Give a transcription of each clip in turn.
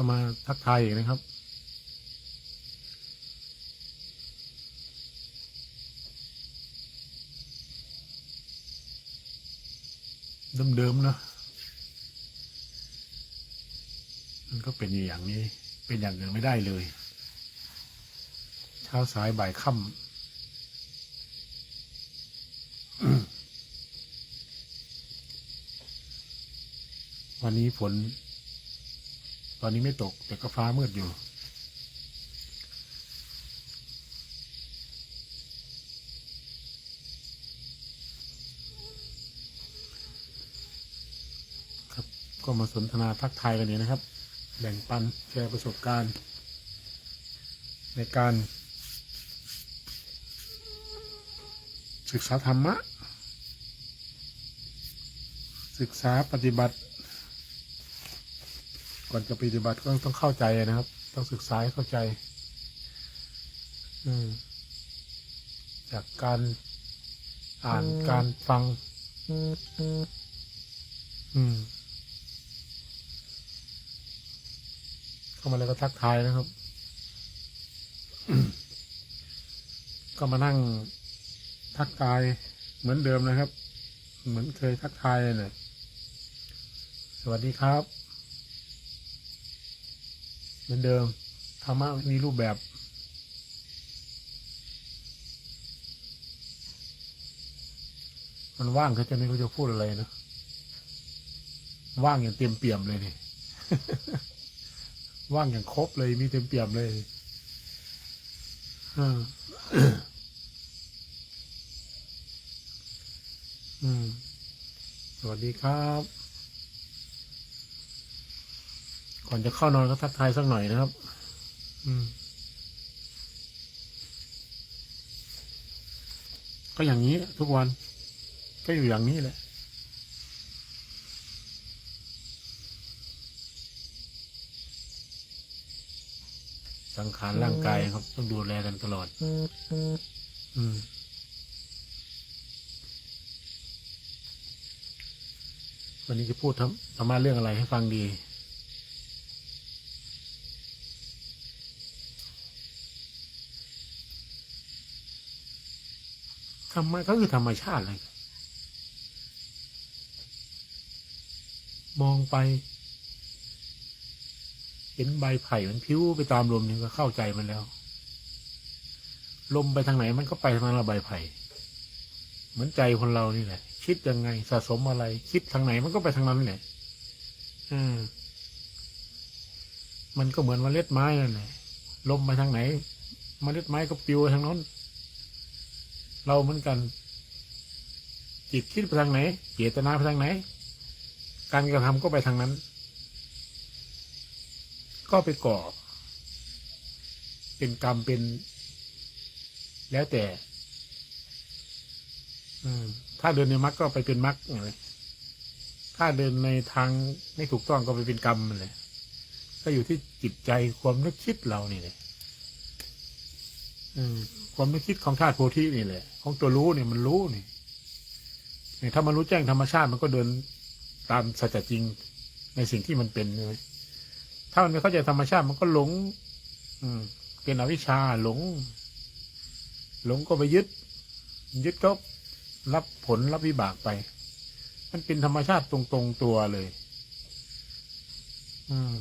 ก็มาทักทายอีกนะครับ เดิมๆเนอะมันก็เป็นอยู่อย่างนี้ เป็นอย่างอื่นไม่ได้เลย เช้าสายบ่ายค่ำวันนี้ฝน ตอนนี้ไม่ตก แต่ก็ฟ้ามืดอยู่ครับก็มาสนทนาทักทายกันนี้นะครับ แบ่งปันแชร์ประสบการณ์ ในการ ศึกษาธรรมะ ศึกษาปฏิบัติ ก่อนจะปฏิบัติก็ต้องเข้าใจนะครับ ต้องศึกษาให้เข้าใจ อืม จากการอ่านการฟัง อืม เข้ามาแล้วก็ทักทายนะครับ ก็มานั่งทักทายเหมือนเดิมนะครับ เหมือนเคยทักทายเลยสวัสดีครับ เหมือนเดิมธรรมะมีรูปแบบมันว่างเขาจะไม่รู้จะพูดอะไรนะว่างอย่างเต็มเปี่ยมเลยนี่ว่างอย่างครบเลยมีเต็มเปี่ยมเลยอืมสวัสดีครับ ก่อนจะเข้านอนก็ทักทายสักหน่อยนะครับ อืม ก็อย่างนี้ทุกวัน ก็อยู่อย่างนี้แหละสังขารร่างกายครับต้องดูแลกันตลอด อืมวันนี้จะพูดธรรมธรรมะเรื่องอะไรให้ฟังดี รรมะก็คือธรรมชาติเลย มองไป เห็นใบไผ่มันพิ้วไปตามลมนี่ก็เข้าใจมันแล้ว ลมไปทางไหนมันก็ไปทางนั้นละใบไผ่ เหมือนใจคนเรานี่แหละ คิดยังไงสะสมอะไร คิดทางไหนมันก็ไปทางนั้นแหละอืมมันก็เหมือนเมล็ดไม้นั่นแหละลมไปทางไหนเมล็ดไม้ก็ปิวทางนั้น เราเหมือนกัน จิตคิดไปทางไหนเจตนาไปทางไหน การกระทำก็ไปทางนั้น ก็ไปก่อ เป็นกรรมเป็นแล้วแต่ถ้าเดินในมรรคก็ไปเป็นมรรคเลยถ้าเดินในทางไม่ถูกต้องก็ไปเป็นกรรมเลยก็อยู่ที่จิตใจความนึกคิดเรานี่แหละอืม ความนึกคิดของธาตุโพธินี่แหละ ของตัวรู้เนี่ยมันรู้นี่เนี่ยถ้ามันรู้แจ้งธรรมชาติมันก็เดินตามสัจจริงในสิ่งที่มันเป็นใช่ไหมถ้ามันไม่เข้าใจธรรมชาติมันก็หลง อืม เป็นอวิชชาหลง หลงก็ไปยึด ยึดก็รับผลรับวิบากไป มันเป็นธรรมชาติตรงๆตัวเลย อืม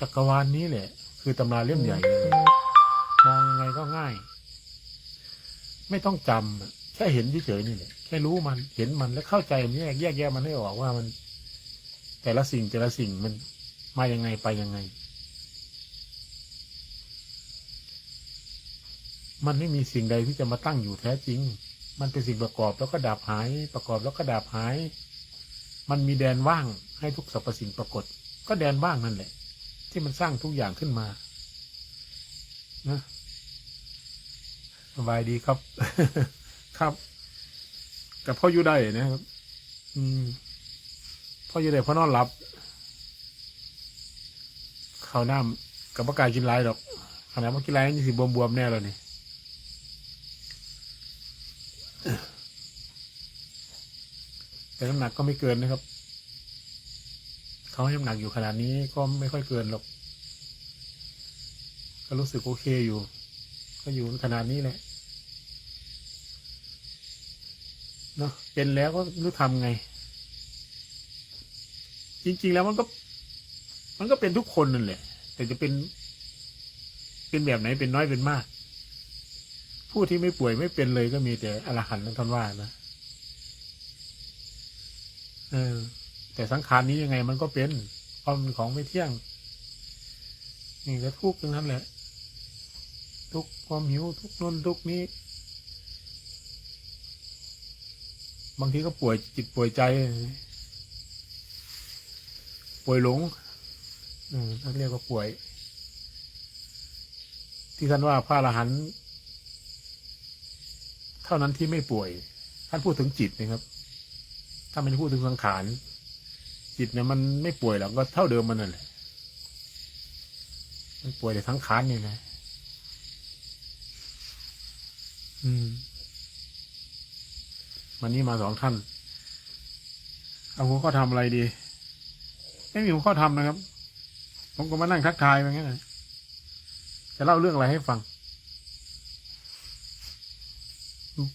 จักรวาลนี้แหละ คือตำราเล่มใหญ่เลยมองยังไงก็ง่าย ไม่ต้องจำแค่เห็นเฉยๆนี่แหละแค่รู้มันเห็นมันแล้วเข้าใจมันแยกแยกแยะมันให้ออกว่ามัน แต่ละสิ่งแต่ละสิ่งมันมายังไงไปยังไง มันไม่มีสิ่งใดที่จะมาตั้งอยู่แท้จริง มันเป็นสิ่งประกอบแล้วก็ดับหาย ประกอบแล้วก็ดับหาย มันมีแดนว่างให้ทุกสรรพสิ่งปรากฏ ก็แดนว่างนั่นแหละ ที่มันสร้างทุกอย่างขึ้นมานะสบายดีครับ ครับกับพ่ออยู่ได้นะครับ อืมพ่ออยู่ได้พ่อนอนหลับข้าวน้ำกับปากกล้ากินไรดอกขนาดว่ากินไรนี่สิบวมๆแน่แล้วนี่แต่น้ำหนักก็ไม่เกินนะครับ เขาให้น้ำหนักอยู่ขนาดนี้ก็ไม่ค่อยเกินหรอก ก็รู้สึกโอเคอยู่ ก็อยู่ขนาดนี้แหละเนาะเป็นแล้วก็รู้ทำไง จริง ๆ แล้วมันก็ มันก็เป็นทุกคนนั่นแหละ แต่จะเป็น เป็นแบบไหนเป็นน้อยเป็นมาก ผู้ที่ไม่ป่วยไม่เป็นเลยก็มีแต่อรหันต์ท่านว่านะ เออ แต่สังขารนี้ยังไงมันก็เป็นเพราะมันของไม่เที่ยง นี่ก็ทุกข์ทั้งนั้นแหละ ทุกความหิวทุกข์นนทุกนี้ บางทีก็ป่วยจิตป่วยใจ ป่วยหลงอืมท่านเรียกว่าป่วย ที่ท่านว่าพระอรหันต์เท่านั้นที่ไม่ป่วย ท่านพูดถึงจิตนะครับ ถ้าไม่ได้พูดถึงสังขาร จิตเนี่ยมันไม่ป่วยหรอกก็เท่าเดิมมันนั่นแหละมันป่วยแต่ทั้งขานนี่นะอืมวันนี้มาสองท่าน เอาหัวข้อทำอะไรดี ไม่มีหัวข้อทำนะครับ ผมก็มานั่งทักทายไปงั้นนะจะเล่าเรื่องอะไรให้ฟัง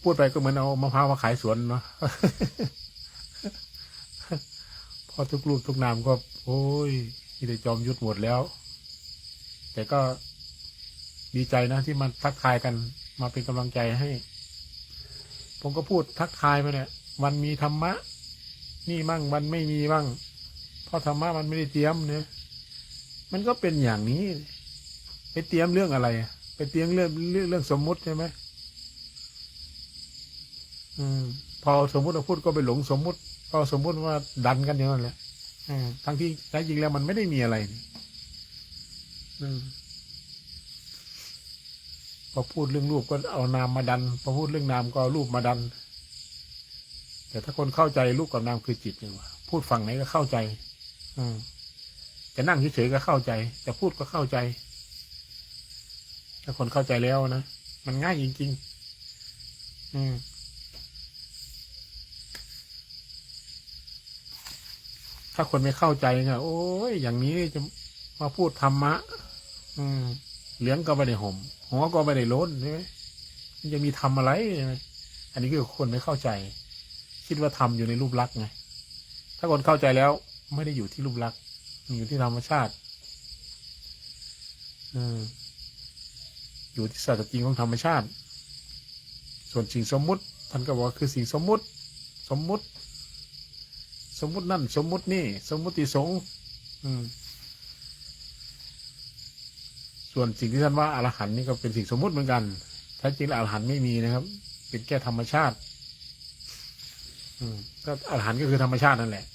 พูดไปก็เหมือนเอามะพร้าวมาขายสวนเนาะ พอทุกรูปทุกนามก็ โอ้ยมีแต่จอมยุทธหมดแล้ว แต่ก็ดีใจนะที่มันทักทายกันมาเป็นกำลังใจให้ ผมก็พูดทักทายไปเนี่ยวันมีธรรมะ นี่มั่งวันไม่มีบ้างเพราะธรรมะมันไม่ได้เตรียมเนี่ยมันก็เป็นอย่างนี้ ไปเตรียมเรื่องอะไร ไปเตรียมเรื่องเรื่องเรื่องสมมุติใช่ไหมอืมพอสมมุติเราพูดก็ไปหลงสมมุติ พอสมมุติว่าดันกันอย่างนั้นแหละอืมทั้งที่แท้จริงแล้วมันไม่ได้มีอะไรนี่อืมพอพูดเรื่องรูปก็เอานามมาดัน พอพูดเรื่องนามก็เอารูปมาดัน แต่ถ้าคนเข้าใจรูปกับนามคือจิตนี่หว่าพูดฝั่งไหนก็เข้าใจ อืมจะนั่งเฉยๆก็เข้าใจแต่พูดก็เข้าใจ ถ้าคนเข้าใจแล้วนะ มันง่ายจริง ๆ อืม ถ้าคนไม่เข้าใจเนี่ยโอ้ยอย่างนี้จะมาพูดธรรมะ อืมเหลืองก็ไม่ได้ห่มหัวก็ไม่ได้โล้นใช่ไหมมันจะมีทำอะไรใช่ไหมอันนี้คือคนไม่เข้าใจ คิดว่าทำอยู่ในรูปลักษณ์ไงถ้าคนเข้าใจแล้วไม่ได้อยู่ที่รูปลักษณ์อยู่ที่ธรรมชาติ อืมอยู่ที่สัจจริงของธรรมชาติ ส่วนสิ่งสมมุติท่านก็บอกว่าคือสิ่งสมมุติ สมมุติ สมมุตินั่น สมมุตินี่ สมมุติสงฆ์ส่วนสิ่งที่ท่านว่าอรหันนี่ก็เป็นสิ่งสมมุติเหมือนกันแท้จริงแล้วอรหันไม่มีนะครับ เป็นแค่ธรรมชาติ อืมก็อรหันก็คือธรรมชาตินั่นแหละ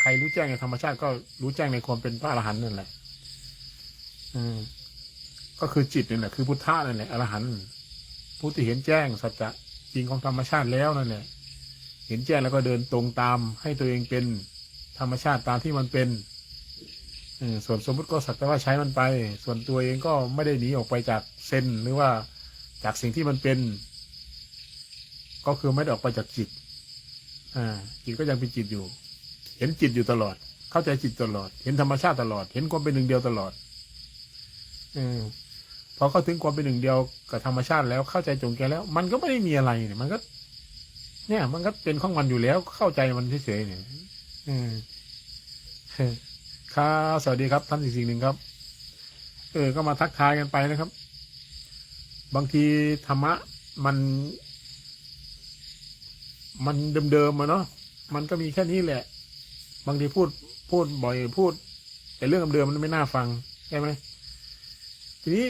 ใครรู้แจ้งในธรรมชาติก็รู้แจ้งในความเป็นพระอรหันต์นั่นแหละ อืม ก็คือจิตนี่แหละคือพุทธะนั่นแหละอรหันต์ผู้ที่เห็นแจ้งสัจจะจริงของธรรมชาติแล้วนั่นแหละ เห็นแจ้งแล้วก็เดินตรงตามให้ตัวเองเป็นธรรมชาติตามที่มันเป็นส่วนสมมุติก็สักแต่ว่าใช้มันไป ส่วนตัวเองก็ไม่ได้หนีออกไปจากเซนหรือว่าจากสิ่งที่มันเป็น ก็คือไม่ได้ออกไปจากจิตจิตก็ยังเป็นจิตอยู่ เห็นจิตอยู่ตลอด เข้าใจจิตตลอด เห็นธรรมชาติตลอด เห็นความเป็นหนึ่งเดียวตลอดอพอเข้าถึงความเป็นหนึ่งเดียวกับธรรมชาติแล้วเข้าใจจงแกแล้ว มันก็ไม่ได้มีอะไรเนี่ยมันก็ เนี่ย มันก็เป็นของมันอยู่แล้ว เข้าใจมันเฉยๆเนี่ยอืมครับสวัสดีครับท่านสิ่งหนึ่งครับ เออ ก็มาทักทายกันไปนะครับ บางทีธรรมะ มัน มันเดิมๆมาเนาะมันก็มีแค่นี้แหละ บางทีพูดพูดบ่อยพูด แต่เรื่องเดิมๆมันไม่น่าฟังใช่ไหมทีนี้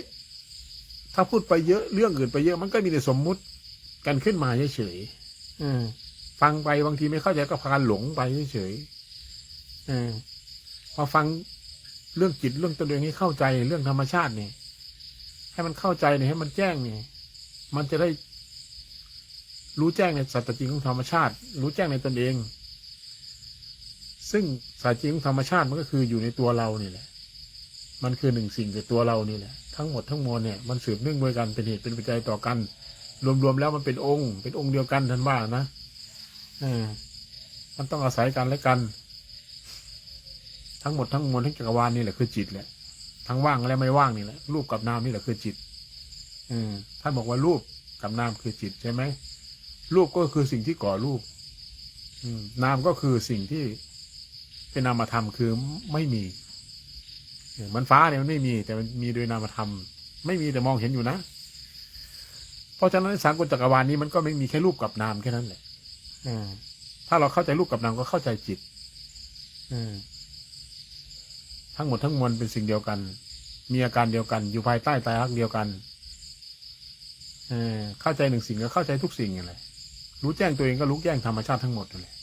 ถ้าพูดไปเยอะเรื่องอื่นไปเยอะมันก็มีแต่สมมุติกันขึ้นมาเฉยๆ อืมฟังไปบางทีไม่เข้าใจก็พากันหลงไปเฉยๆอืมพอฟังเรื่องจิตเรื่องตัวเองให้เข้าใจเรื่องธรรมชาติเนี่ยให้มันเข้าใจเนี่ยให้มันแจ้งเนี่ยมันจะได้รู้แจ้งในสัจจริงของธรรมชาติ รู้แจ้งในตนเอง ซึ่งสัจจริงของธรรมชาติมันก็คืออยู่ในตัวเรานี่แหละ มันคือหนึ่งสิ่งในตัวเรานี่แหละทั้งหมดทั้งมวลเนี่ยมันสืบเนื่องด้วยกันเป็นเหตุเป็นปัจจัยต่อกัน รวมๆแล้วมันเป็นองค์ เป็นองค์เดียวกันท่านว่านะอมันต้องอาศัยกันและกัน ทั้งหมดทั้งมวลทั้งจักรวาลนี่แหละคือจิตแหละ ทั้งว่างและไม่ว่างนี่แหละ รูปกับนามนี่แหละคือจิตอืมท่านบอกว่ารูปกับนามคือจิตใช่ไหมรูปก็คือสิ่งที่ก่อรูปนามก็คือสิ่งที่เป็นนามธรรมคือไม่มีมันฟ้าเนี่ยมันไม่มีแต่มันมีโดยนามธรรม ไม่มีแต่มองเห็นอยู่นะ เพราะฉะนั้นสากลจักรวาลนี้มันก็ไม่มีแค่รูปกับนามแค่นั้นแหละอืมถ้าเราเข้าใจรูปกับนามก็เข้าใจจิตอืมทั้งหมดทั้งมวลเป็นสิ่งเดียวกัน มีอาการเดียวกัน อยู่ภายใต้ตายรักเดียวกันเออเข้าใจหนึ่งสิ่งก็เข้าใจทุกสิ่งนั่นแหละรู้แจ้งตัวเองก็รู้แจ้งธรรมชาติทั้งหมดนั่นแหละ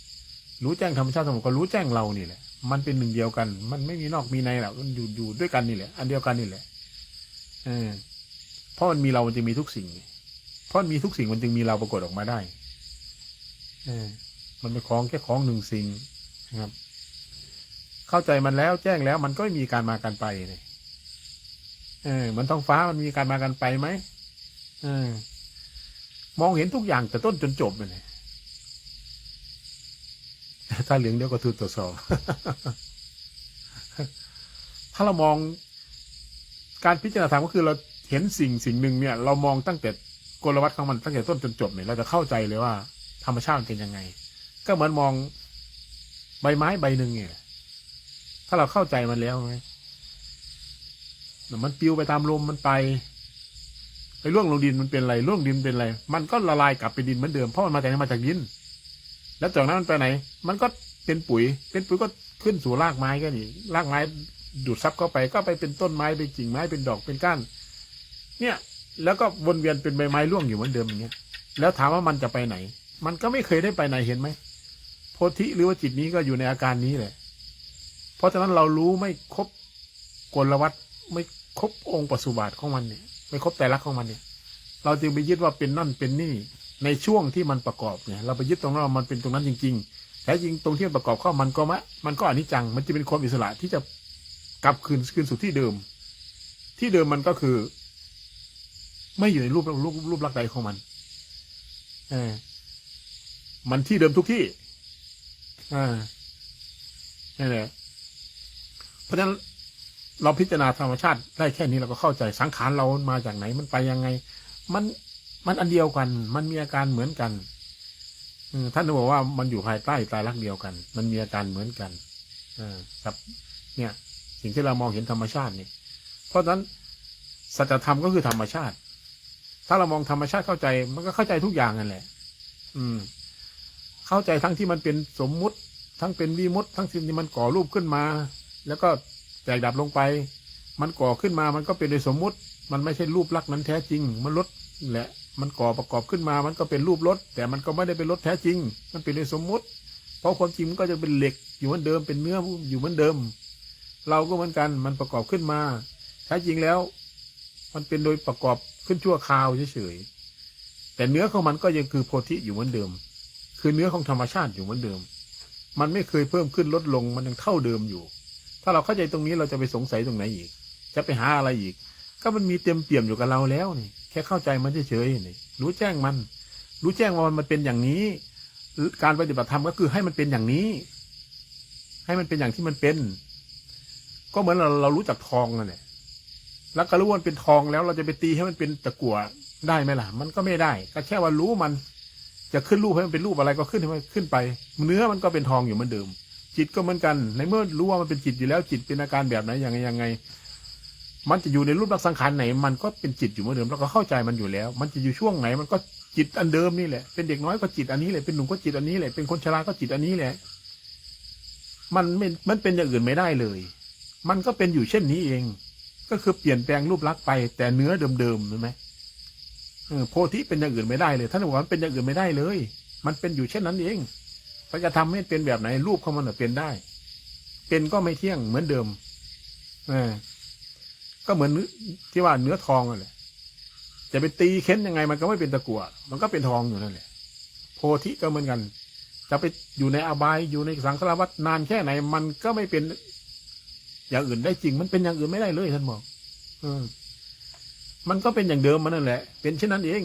รู้แจ้งธรรมชาติทั้งหมดก็รู้แจ้งเรานี่แหละ มันเป็นหนึ่งเดียวกัน มันไม่มีนอกมีในหรอกมันอยู่อยู่ด้วยกันนี่แหละ อันเดียวกันนี่แหละเออเพราะมันมีเรามันจึงมีทุกสิ่ง เพราะมันมีทุกสิ่งมันจึงมีเราปรากฏออกมาได้เออมันเป็นของแค่ของหนึ่งสิ่งนะครับ เข้าใจมันแล้วแจ้งแล้วมันก็ไม่มีการมาการไปเลยเออเหมันท้องฟ้ามันมีการมาการไปไหมเออ มองเห็นทุกอย่างแต่ต้นจนจบเลยถ้าเหลืองเดี๋ยวก็ถูกตรวจสอบถ้าเรามองการพิจารณาธรรมก็คือเราเห็นสิ่งสิ่งหนึ่งเนี่ย เรามองตั้งแต่ กลวัตของมันตั้งแต่ต้นจนจบเนี่ยเราจะเข้าใจเลยว่า ธรรมชาติเป็นยังไง ก็เหมือนมองใบไม้ใบหนึ่งเนี่ยถ้าเราเข้าใจมันแล้วไงมันปลิวไปตามลมมันไปไปล่วงลงดินมันเป็นอะไรล่วงดินเป็นอะไร มันก็ละลายกลับไปดินเหมือนเดิมเพราะมันมาแต่ไหนมาจากดิน แล้วจากนั้นมันไปไหน มันก็เป็นปุ๋ย เป็นปุ๋ยก็ขึ้นสู่รากไม้ก็นี่รากไม้ดูดซับเข้าไปก็ไปเป็นต้นไม้เป็นกิ่งไม้เป็นดอกเป็นก้าน เนี่ย แล้วก็วนเวียนเป็นใบไม้ร่วงอยู่เหมือนเดิมอย่างเงี้ยแล้วถามว่ามันจะไปไหน มันก็ไม่เคยได้ไปไหนเห็นไหมโพธิหรือว่าจิตนี้ก็อยู่ในอาการนี้แหละ เพราะฉะนั้นเรารู้ไม่ครบกลวัตไม่ครบองค์ปสุบาทของมันเนี่ยไม่ครบแต่ละของมันเนี่ย เราจึงไปยึดว่าเป็นนั่นเป็นนี่ในช่วงที่มันประกอบเนี่ย เราไปยึดตรงนั้นว่ามันเป็นตรงนั้นจริง ๆแต่จริงตรงที่มันประกอบเข้ามันก็มะมันก็อนิจจัง มันจะเป็นความอิสระที่จะกลับคืนคืนสู่ที่เดิม ที่เดิมมันก็คือ ไม่อยู่ในรูปรูปรูปลักษณ์ใดของมันเออมันที่เดิมทุกที่อ่านี่แหละเพราะฉะนั้นเราพิจารณาธรรมชาติได้แค่นี้เราก็เข้าใจสังขารเรามาจากไหน มันไปยังไง มันมันอันเดียวกัน มันมีอาการเหมือนกันท่านบอกว่ามันอยู่ภายใต้ตายรักเดียวกัน มันมีอาการเหมือนกันอ่าครับ เนี่ย สิ่งที่เรามองเห็นธรรมชาตินี่เพราะฉะนั้นสัจธรรมก็คือธรรมชาติ ถ้าเรามองธรรมชาติเข้าใจ มันก็เข้าใจทุกอย่างนั่นแหละ อืม เข้าใจทั้งที่มันเป็นสมมุติ ทั้งเป็นวิมุตติ ทั้งสิ่งที่มันก่อรูปขึ้นมา แล้วก็แตกดับลงไป มันก่อขึ้นมา มันก็เป็นโดยสมมุติ มันไม่ใช่รูปลักษณ์นั้นแท้จริง มันลดแหละ มันก่อประกอบขึ้นมา มันก็เป็นรูปรถ แต่มันก็ไม่ได้เป็นรถแท้จริง มันเป็นโดยสมมุติ เพราะความจริงมันก็จะเป็นเหล็ก อยู่เหมือนเดิม เป็นเนื้ออยู่เหมือนเดิม เราก็เหมือนกัน มันประกอบขึ้นมา แท้จริงแล้ว มันเป็นโดยประกอบ ขึ้นชั่วคราวเฉยๆแต่เนื้อของมันก็ยังคือโพธิอยู่เหมือนเดิม คือเนื้อของธรรมชาติอยู่เหมือนเดิม มันไม่เคยเพิ่มขึ้นลดลงมันยังเท่าเดิมอยู่ ถ้าเราเข้าใจตรงนี้เราจะไปสงสัยตรงไหนอีก จะไปหาอะไรอีก ก็มันมีเต็มเปี่ยมอยู่กับเราแล้วนี่ แค่เข้าใจมันเฉยๆนี่รู้แจ้งมัน รู้แจ้งว่ามันเป็นอย่างนี้ การปฏิบัติธรรมก็คือให้มันเป็นอย่างนี้ ให้มันเป็นอย่างที่มันเป็น ก็เหมือนเราเรารู้จักทองนั่นแหละ แล้วก็รู้ว่ามันเป็นทองแล้วเราจะไปตีให้มันเป็นตะกั่วได้ไหมล่ะ มันก็ไม่ได้ ก็แค่ว่ารู้มัน จะขึ้นรูปให้มันเป็นรูปอะไรก็ขึ้นให้มันขึ้นไป เนื้อมันก็เป็นทองอยู่เหมือนเดิม จิตก็เหมือนกัน ในเมื่อรู้ว่ามันเป็นจิตอยู่แล้ว จิตเป็นอาการแบบไหนยังไงยังไง มันจะอยู่ในรูปลักษณ์สังขารไหน มันก็เป็นจิตอยู่เหมือนเดิมเราก็เข้าใจมันอยู่แล้ว มันจะอยู่ช่วงไหน มันก็จิตอันเดิมนี่แหละ เป็นเด็กน้อยก็จิตอันนี้แหละ เป็นหนุ่มก็จิตอันนี้แหละ เป็นคนชราก็จิตอันนี้แหละ มันไม่ มันเป็นอย่างอื่นไม่ได้เลย มันก็เป็นอยู่เช่นนี้เอง ก็คือเปลี่ยนแปลงรูปลักษณ์ไปแต่เนื้อเดิมๆใช่ไหมโพธิเป็นอย่างอื่นไม่ได้เลยท่านบอกว่าเป็นอย่างอื่นไม่ได้เลย มันเป็นอยู่เช่นนั้นเองเราจะทำให้เป็นแบบไหนรูปของมันน่ะเป็นได้ เป็นก็ไม่เที่ยงเหมือนเดิมออก็เหมือนที่ว่าเนื้อทองนั่นแหละจะไปตีเค้นยังไง มันก็ไม่เป็นตะกั่วมันก็เป็นทองอยู่นั่นแหละโพธิก็เหมือนกัน จะไปอยู่ในอบายอยู่ในสังสารวัฏนานแค่ไหน มันก็ไม่เป็น อย่างอื่นได้จริง มันเป็นอย่างอื่นไม่ได้เลยท่านบอก เออ มันก็เป็นอย่างเดิมมันนั่นแหละ เป็นเช่นนั้นเอง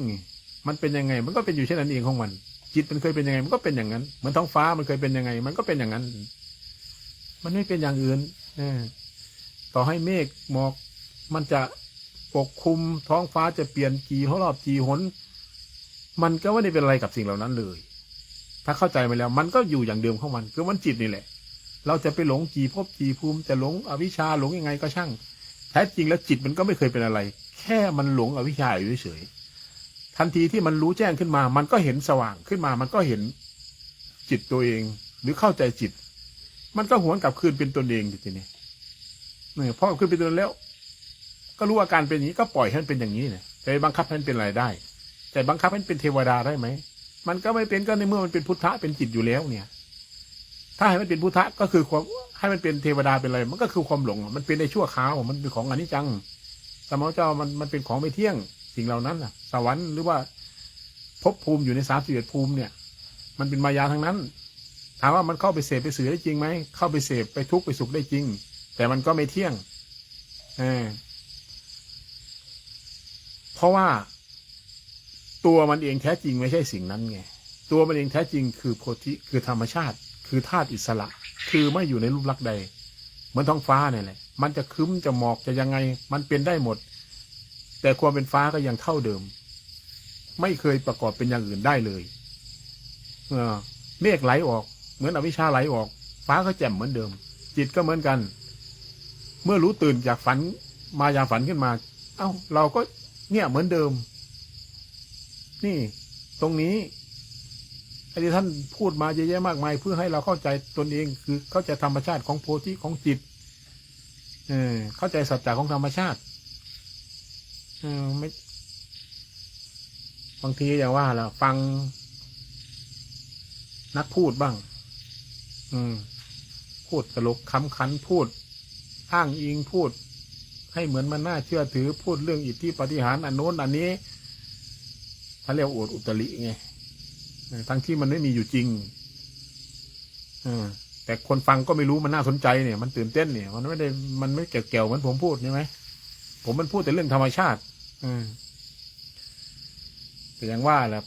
มันเป็นยังไง มันก็เป็นอยู่เช่นนั้นเองของมัน จิตมันเคยเป็นยังไง มันก็เป็นอย่างนั้น เหมือนท้องฟ้ามันเคยเป็นยังไง มันก็เป็นอย่างนั้น มันไม่เป็นอย่างอื่นเออต่อให้เมฆหมอก มันจะปกคลุมท้องฟ้าจะเปลี่ยนกี่รอบกี่หน มันก็ไม่ได้เป็นอะไรกับสิ่งเหล่านั้นเลย ถ้าเข้าใจไปแล้ว มันก็อยู่อย่างเดิมของมัน คือมันจิตนี่แหละ เราจะไปหลงกี่ภพกี่ภูมิจะหลงอวิชชาหลงยังไงก็ช่าง แท้จริงแล้วจิตมันก็ไม่เคยเป็นอะไร แค่มันหลงอวิชชาอยู่เฉยๆทันทีที่มันรู้แจ้งขึ้นมา มันก็เห็นสว่างขึ้นมา มันก็เห็นจิตตัวเองหรือเข้าใจจิต มันก็หวนกลับคืนเป็นตนเองทีนี้เนี่ยพอคืนเป็นตนแล้ว ก็รู้อาการเป็นอย่างนี้ก็ปล่อยให้มันเป็นอย่างนี้เนี่ยจะไปบังคับให้มันเป็นอะไรได้จะบังคับให้มันเป็นเทวดาได้ไหมมันก็ไม่เป็นก็ในเมื่อมันเป็นพุทธะเป็นจิตอยู่แล้วเนี่ย ถ้าให้มันเป็นพุทธะก็คือความให้มันเป็นเทวดาเป็นอะไร มันก็คือความหลง มันเป็นในชั่วคราวมันเป็นของอนิจจัง สมมติเจ้ามันมันเป็นของไม่เที่ยง สิ่งเหล่านั้นน่ะ สวรรค์หรือว่าภพภูมิอยู่ในสามสิบเอ็ดภูมิเนี่ย มันเป็นมายาทั้งนั้น ถามว่ามันเข้าไปเสพไปสื่อได้จริงไหม เข้าไปเสพไปทุกข์ไปสุขได้จริง แต่มันก็ไม่เที่ยงเออเพราะว่าตัวมันเองแท้จริงไม่ใช่สิ่งนั้นไง ตัวมันเองแท้จริงคือโพธิคือธรรมชาติ คือธาตุอิสระ คือไม่อยู่ในรูปลักษณ์ใด เหมือนท้องฟ้าเนี่ยแหละ มันจะคึ้มจะหมอกจะยังไง มันเป็นได้หมด แต่ความเป็นฟ้าก็ยังเท่าเดิม ไม่เคยประกอบเป็นอย่างอื่นได้เลยเออเมฆไหลออก เหมือนอวิชชาไหลออก ฟ้าก็แจ่มเหมือนเดิม จิตก็เหมือนกัน เมื่อรู้ตื่นจากฝันมายามฝันขึ้นมา เอ้า เราก็เนี่ยเหมือนเดิม นี่ ตรงนี้ ไอ้ที่ท่านพูดมาเยอะแยะมากมาย เพื่อให้เราเข้าใจตนเอง คือเข้าใจธรรมชาติของโพธิของจิต เออ เข้าใจสัจจะของธรรมชาติ เออไม่บางทีอย่างว่าล่ะ ฟัง นักพูดบ้าง อืม พูดตลกคำขันพูด อ้างอิงพูด ให้เหมือนมันน่าเชื่อถือพูดเรื่องอิทธิปฏิหารอันโน้นอันนี้เขาเรียกอวดอุตริไง ทั้งที่มันไม่มีอยู่จริงอแต่คนฟังก็ไม่รู้มันน่าสนใจเนี่ย มันตื่นเต้นเนี่ย มันไม่ได้มันไม่เกี่ยวเกี่ยวเหมือนผมพูดใช่ไหมผมมันพูดแต่เรื่องธรรมชาติ อืมแต่ย่างว่าแหละ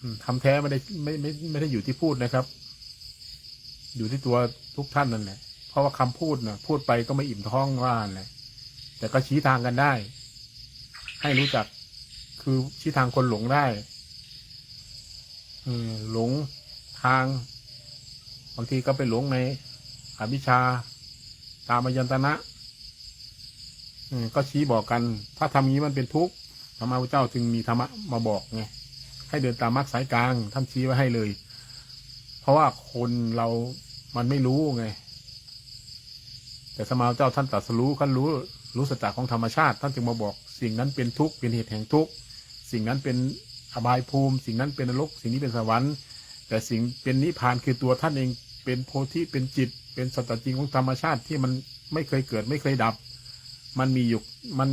อืมทำแท้ไม่ได้ไม่ไม่ไม่ได้อยู่ที่พูดนะครับ อยู่ที่ตัวทุกท่านนั่นแหละเพราะว่าคำพูดนะพูดไปก็ไม่อิ่มท้องว่าแหละแต่ก็ชี้ทางกันได้ ให้รู้จักคือชี้ทางคนหลงได้ หลงทาง บางทีก็ไปหลงในอวิชชา ตามยันตนะก็ชี้บอกกัน ถ้าทำอย่างนี้มันเป็นทุกข์พระมาพุทธเจ้าจึงมีธรรมะมาบอกไงให้เดินตามมรรคสายกลางท่านชี้ไว้ให้เลย เพราะว่าคนเรามันไม่รู้ไง แต่สมาเจ้าท่านตรัสรู้ท่านรู้รู้สัจจะของธรรมชาติ ท่านจึงมาบอก สิ่งนั้นเป็นทุกข์เป็นเหตุแห่งทุกข์สิ่งนั้นเป็น อบายภูมิ สิ่งนั้นเป็นนรก สิ่งนี้เป็นสวรรค์ แต่สิ่งเป็นนิพพานคือตัวท่านเอง เป็นโพธิเป็นจิต เป็นสัจจริงของธรรมชาติที่มันไม่เคยเกิดไม่เคยดับ มันมีอยู่มัน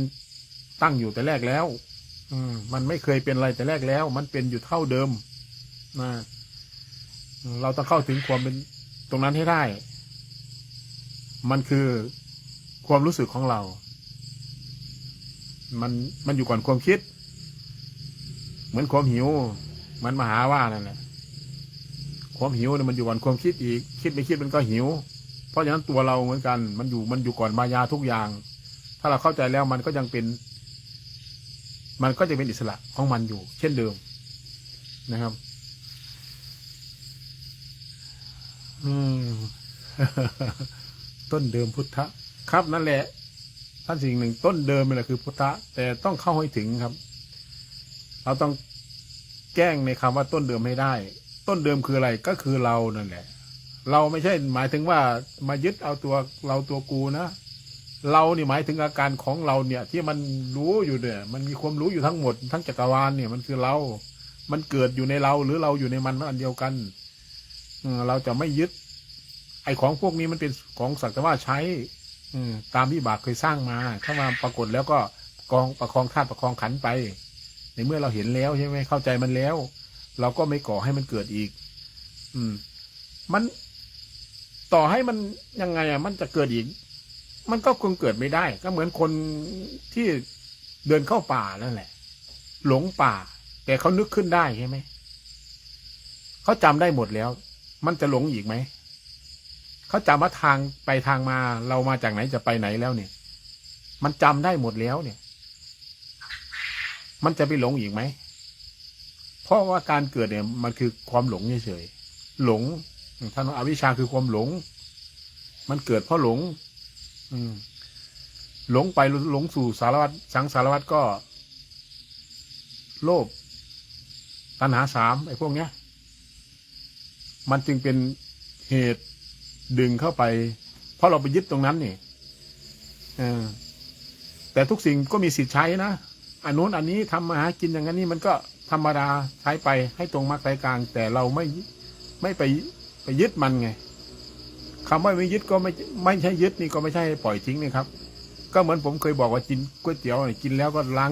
ตั้งอยู่แต่แรกแล้ว อืมมันไม่เคยเป็นอะไรแต่แรกแล้ว มันเป็นอยู่เท่าเดิมนะอืมเราต้องเข้าถึงความเป็นตรงนั้นให้ได้ มันคือความรู้สึกของเรา มันมันอยู่ก่อนความคิด เหมือนความหิว มันมาหาว่านั่นแหละความหิวเนี่ยมันอยู่ก่อนความคิดอีก คิดไม่คิดมันก็หิว เพราะฉะนั้นตัวเราเหมือนกัน มันอยู่มันอยู่ก่อนมายาทุกอย่าง ถ้าเราเข้าใจแล้วมันก็ยังเป็น มันก็จะเป็นอิสระของมันอยู่ เช่นเดิมนะครับ อืมต้นเดิมพุทธะครับนั่นแหละท่านสิ่งหนึ่งต้นเดิมนี่แหละคือพุทธะแต่ต้องเข้าให้ถึงครับ เราต้องแกล้งในคำว่าต้นเดิมให้ได้ ต้นเดิมคืออะไรก็คือเรานั่นแหละ เราไม่ใช่หมายถึงว่ามายึดเอาตัวเราตัวกูนะ เรานี่หมายถึงอาการของเราเนี่ย ที่มันรู้อยู่เนี่ย มันมีความรู้อยู่ทั้งหมด ทั้งจักรวาลเนี่ยมันคือเรา มันเกิดอยู่ในเราหรือเราอยู่ในมันมันอันเดียวกันเราจะไม่ยึด ไอ้ของพวกนี้มันเป็นของสักแต่ว่าใช้ อืตามวิบากเคยสร้างมา ถ้ามาปรากฏแล้วก็กองประคองธาตุประคองขันไป ในเมื่อเราเห็นแล้วใช่ไหมเข้าใจมันแล้ว เราก็ไม่ก่อให้มันเกิดอีก อืม มันต่อให้มันยังไงอะ มันจะเกิดอีก มันก็คงเกิดไม่ได้ ก็เหมือนคนที่เดินเข้าป่านั่นแหละ หลงป่า แต่เขานึกขึ้นได้ใช่ไหมเขาจำได้หมดแล้ว มันจะหลงอีกไหมเขาจำว่าทางไปทางมาเรามาจากไหนจะไปไหนแล้วเนี่ย มันจำได้หมดแล้วเนี่ย มันจะไปหลงอีกไหม เพราะว่าการเกิดเนี่ย มันคือความหลงเฉยๆหลงท่านว่าอวิชชาคือความหลง มันเกิดเพราะหลง อืม หลงไปหลงสู่สารวัตรสังสารวัตรก็ โลภตัณหาสามไอ้พวกเนี้ย มันจึงเป็นเหตุดึงเข้าไป เพราะเราไปยึดตรงนั้นนี่อแต่ทุกสิ่งก็มีสิทธิ์ใช้นะ อันนู้นอันนี้ทำมาหากินอย่างนั้นนี่มันก็ธรรมดาใช้ไปให้ตรงมรรคสายกลาง แต่เราไม่ไม่ไปไปยึดมันไงคำว่าไม่ยึดก็ไม่ไม่ใช่ยึดนี่ก็ไม่ใช่ปล่อยทิ้งนี่ครับ ก็เหมือนผมเคยบอกว่ากินก๋วยเตี๋ยวเนี่ยกินแล้วก็ล้าง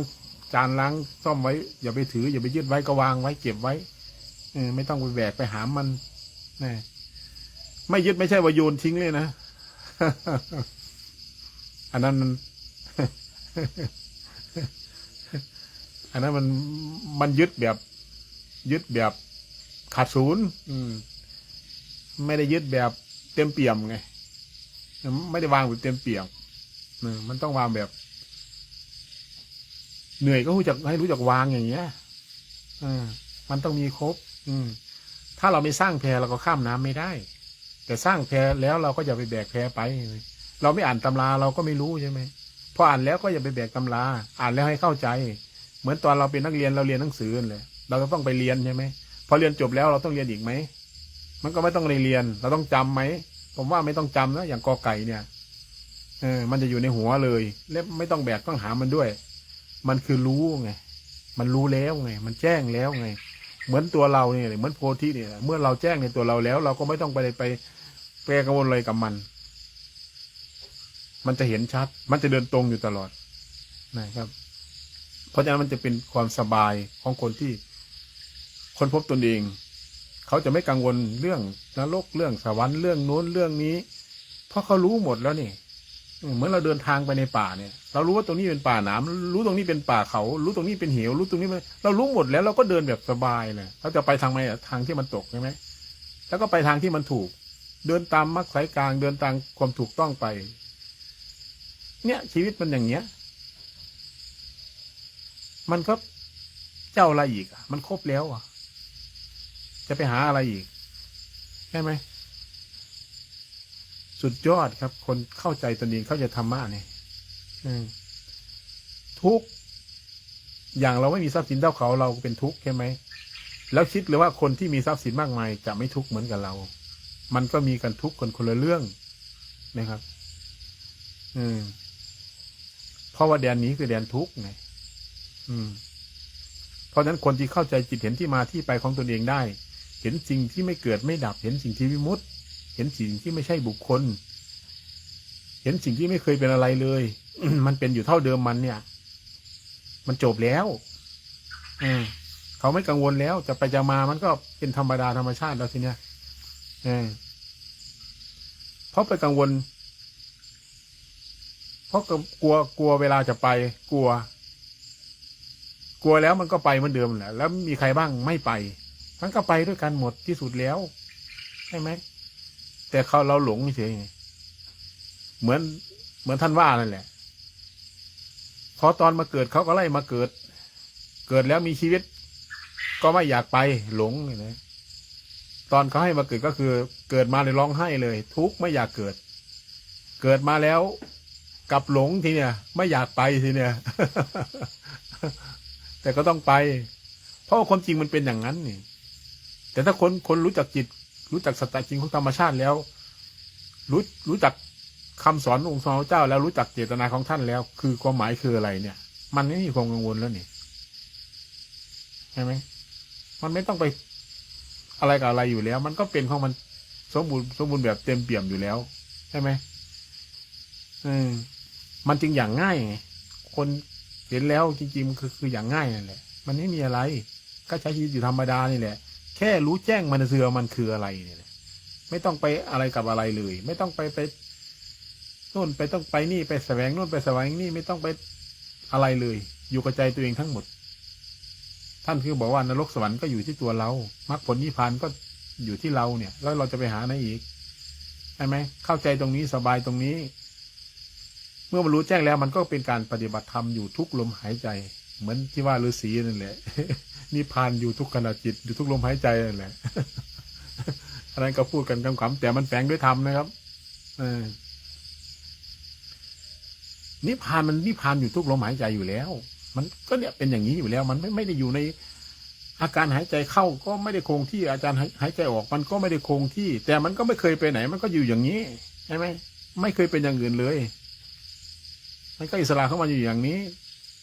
จานล้างซ่อมไว้ อย่าไปถือ อย่าไปยึดไว้ก็วางไว้เก็บไว้ไม่ต้องไปแบกไปหามมันนะไม่ยึดไม่ใช่ว่าโยนทิ้งเลยนะ อันนั้นมัน อันนั้นมันมันยึดแบบ ยึดแบบขาดศูนย์อืม ไม่ได้ยึดแบบเต็มเปี่ยมไงไม่ได้วางแบบเต็มเปี่ยมเออมันต้องวางแบบ เหนื่อยก็รู้จักให้รู้จักวางอย่างเงี้ยเออมันต้องมีครบ อืม ถ้าเราไม่สร้างแพเราก็ข้ามน้ำไม่ได้ แต่สร้างแพแล้วเราก็อย่าไปแบกแพไป เราไม่อ่านตำราเราก็ไม่รู้ใช่ไหมพออ่านแล้วก็อย่าไปแบกตำรา อ่านแล้วให้เข้าใจ เหมือนตอนเราเป็นนักเรียนเราเรียนหนังสือนั่นแหละเราก็ต้องไปเรียนใช่ไหมพอเรียนจบแล้วเราต้องเรียนอีกไหมมันก็ไม่ต้องเรียน เราต้องจำไหมผมว่าไม่ต้องจำนะอย่างกอไก่เนี่ยเออมันจะอยู่ในหัวเลย และไม่ต้องแบกต้องหามันด้วย มันคือรู้ไง มันรู้แล้วไง มันแจ้งแล้วไง เหมือนตัวเราเนี่ยเหมือนโพธิเนี่ย เมื่อเราแจ้งในตัวเราแล้ว เราก็ไม่ต้องไปไปแปรกังวลอะไรกับมัน มันจะเห็นชัด มันจะเดินตรงอยู่ตลอดนะครับ ราะฉะนั้นมันจะเป็นความสบายของคนที่คนพบตนเอง เขาจะไม่กังวลเรื่องนรกเรื่องสวรรค์เรื่องโน้นเรื่องนี้ เพราะเขารู้หมดแล้วนี่เหมือนเราเดินทางไปในป่าเนี่ย เรารู้ว่าตรงนี้เป็นป่าหนามรู้ตรงนี้เป็นป่าเขา รู้ตรงนี้เป็นเหว รู้ตรงนี้เป็นเรารู้หมดแล้วเราก็เดินแบบสบายเลยเราจะไปทางไหนอะทางที่มันตกใช่ไหมแล้วก็ไปทางที่มันถูก เดินตามมรรคสายกลางเดินตามความถูกต้องไป เนี่ยชีวิตมันอย่างเงี้ย มันก็เจ้าอะไรอีกมันครบแล้วอะ จะไปหาอะไรอีกใช่ไหมสุดยอดครับ คนเข้าใจตนเองเข้าใจธรรมะเนี่ยทุกอย่างเราไม่มีทรัพย์สินเท่าเขาเราเป็นทุกข์ใช่ไหมแล้วคิดเลยว่าคนที่มีทรัพย์สินมากมายจะไม่ทุกข์เหมือนกับเรา มันก็มีกันทุกข์คนคนละเรื่องนะครับ อืมเพราะว่าแดนนี้คือแดนทุกข์ไง อืม เพราะฉะนั้นคนที่เข้าใจจิตเห็นที่มาที่ไปของตนเองได้ เห็นสิ่งที่ไม่เกิดไม่ดับ เห็นสิ่งที่วิมุตต์เห็นสิ่งที่ไม่ใช่บุคคล เห็นสิ่งที่ไม่เคยเป็นอะไรเลย มันเป็นอยู่เท่าเดิมมันเนี่ย มันจบแล้วอืมเขาไม่กังวลแล้วจะไปจะมามันก็เป็นธรรมดาธรรมชาติแล้วทีเนี้ยเออเพราะไปกังวล เพราะกลัวกลัวเวลาจะไป กลัว ลัวแล้วมันก็ไปเหมือนเดิมแหละแล้วมีใครบ้างไม่ไปมันก็ไปด้วยกันหมดที่สุดแล้วใช่ไหมแต่เขาเราหลงเฉยเหมือนเหมือนท่านว่านั่นแหละพอตอนมาเกิดเขาก็ไล่มาเกิด เกิดแล้วมีชีวิต ก็ไม่อยากไปหลงเลยนะตอนเขาให้มาเกิดก็คือ เกิดมาเลยร้องไห้เลย ทุกข์ไม่อยากเกิด เกิดมาแล้วกลับหลงทีเนี่ย ไม่อยากไปทีเนี่ย แต่ก็ต้องไป เพราะว่าความจริงมันเป็นอย่างนั้นนี่ แต่ถ้าคนคนรู้จักจิต รู้จักสัจจริงของธรรมชาติแล้ว รู้รู้จักคำสอนองค์สมเจ้า แล้วรู้จักเจตนาของท่านแล้ว คือความหมายคืออะไรเนี่ย มันไม่มีความกังวลแล้วนี่ใช่ไหมมันไม่ต้องไปอะไรกับอะไรอยู่แล้ว มันก็เป็นของมันสมบูรณ์สมบูรณ์แบบเต็มเปี่ยมอยู่แล้วใช่ไหมอืมมันจึงอย่างง่ายไงคน เห็นแล้วจริงๆมันคือคืออย่างง่ายนั่นแหละ มันไม่มีอะไร ก็ใช้ชีวิตอยู่ธรรมดานี่แหละ แค่รู้แจ้งมันเสือมันคืออะไรเนี่ยแหละไม่ต้องไปอะไรกับอะไรเลย ไม่ต้องไปไปนู่นไปต้องไปนี่ไปแสวงนู่นไปแสวงนี่ไม่ต้องไปอะไรเลย อยู่กับใจตัวเองทั้งหมด ท่านคือบอกว่านรกสวรรค์ก็อยู่ที่ตัวเรามรรคผลนิพพานก็อยู่ที่เราเนี่ย แล้วเราจะไปหาไหนอีกใช่ไหมเข้าใจตรงนี้สบายตรงนี้ เมื่อมันรู้แจ้งแล้วมันก็เป็นการปฏิบัติธรรมอยู่ทุกลมหายใจ เหมือนที่ว่าฤาษีนั่นแหละนิพานอยู่ทุกขณะจิตอยู่ทุกลมหายใจนั่นแหละอะไรก็พูดกันคำๆแต่มันแฝงด้วยธรรมนะครับนิพพานมันนิพพานอยู่ทุกลมหายใจอยู่แล้ว มันก็เนี่ยเป็นอย่างนี้อยู่แล้ว มันไม่ไม่ได้อยู่ในอาการหายใจเข้าก็ไม่ได้คงที่อาจารย์หายใจออก มันก็ไม่ได้คงที่ แต่มันก็ไม่เคยไปไหน มันก็อยู่อย่างนี้ใช่ไหมไม่เคยเป็นอย่างอื่นเลย มันก็อิสระเข้ามาอยู่อย่างนี้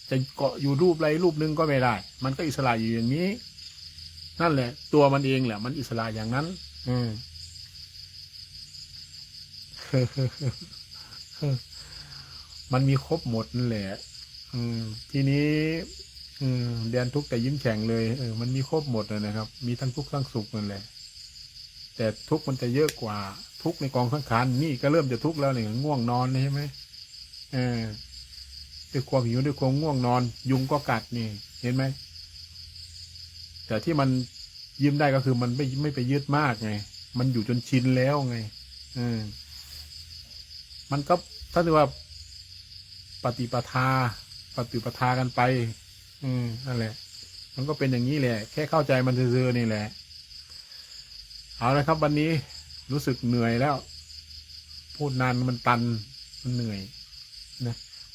จะเกาะอยู่รูปใดรูปหนึ่งก็ไม่ได้ มันก็อิสระอยู่อย่างนี้ นั่นแหละ ตัวมันเองแหละ มันอิสระอย่างนั้น อืมมันมีครบหมดนั่นแหละ อืม ทีนี้ อืมแดนทุกข์แต่ยิ้มแฉ่งเลยเออมันมีครบหมดเลยนะครับ มีทั้งทุกข์ทั้งสุขนั่นแหละ แต่ทุกข์มันจะเยอะกว่า ทุกข์ในกองสังขารนี่ก็เริ่มจะทุกข์แล้วเนี่ยง่วงนอนใช่ไหม เออด้วยความหิวด้วยความง่วงนอน ยุงก็กัดนี่ เห็นไหมแต่ที่มันยิ้มได้ก็คือมันไม่ไม่ไปยึดมากไง มันอยู่จนชินแล้วไงเออมันก็ถ้าถือว่าปฏิปทา ปฏิปทากันไป อืมนั่นแหละ มันก็เป็นอย่างนี้แหละ แค่เข้าใจมันซื่อๆนี่แหละ เอาละครับ วันนี้รู้สึกเหนื่อยแล้ว พูดนานมันตันมันเหนื่อย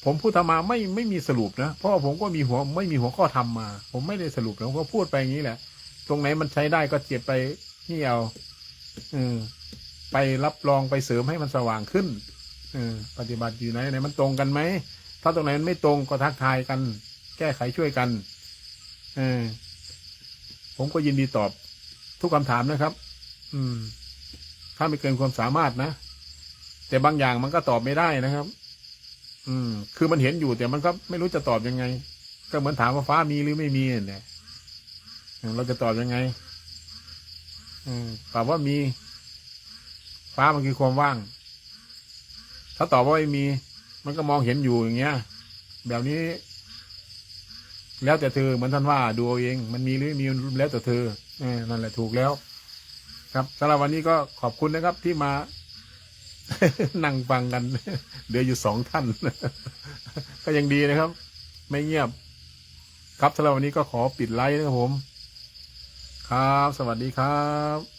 ผมพูดธรรมาไม่ไม่มีสรุปนะเพราะว่าผมก็มีหัวไม่มีหัวข้อธรรมมา ผมไม่ได้สรุปผมก็พูดไปอย่างนี้แหละ ตรงไหนมันใช้ได้ก็เจ็บไปนี่เอาอืมไปรับรองไปเสริมให้มันสว่างขึ้นเออปฏิบัติอยู่ไหนไหนมันตรงกันไหมถ้าตรงไหนมันไม่ตรงก็ทักทายกัน แก้ไขช่วยกันเออผมก็ยินดีตอบทุกคำถามนะครับ อืม ถ้าไม่เกินความสามารถนะ แต่บางอย่างมันก็ตอบไม่ได้นะครับ อืม คือมันเห็นอยู่แต่มันก็ไม่รู้จะตอบยังไง ก็เหมือนถามว่าฟ้ามีหรือไม่มีเนี่ยเราจะตอบยังไง อืมตอบว่ามี ฟ้ามันคือความว่าง ถ้าตอบว่าไม่มี มันก็มองเห็นอยู่อย่างเงี้ย แบบนี้ แล้วแต่เธอเหมือนท่านว่าดูเอาเอง มันมีหรือไม่มีแล้วแต่เธอเอนั่นแหละถูกแล้ว ครับสำหรับวันนี้ก็ขอบคุณนะครับที่มา นั่งฟังกันเดืออยู่สองท่าน ก็ยังดีนะครับ ไม่เงียบ ครับสำหรับวันนี้ก็ขอปิดไลฟ์นะครับผม ครับ สวัสดีครับ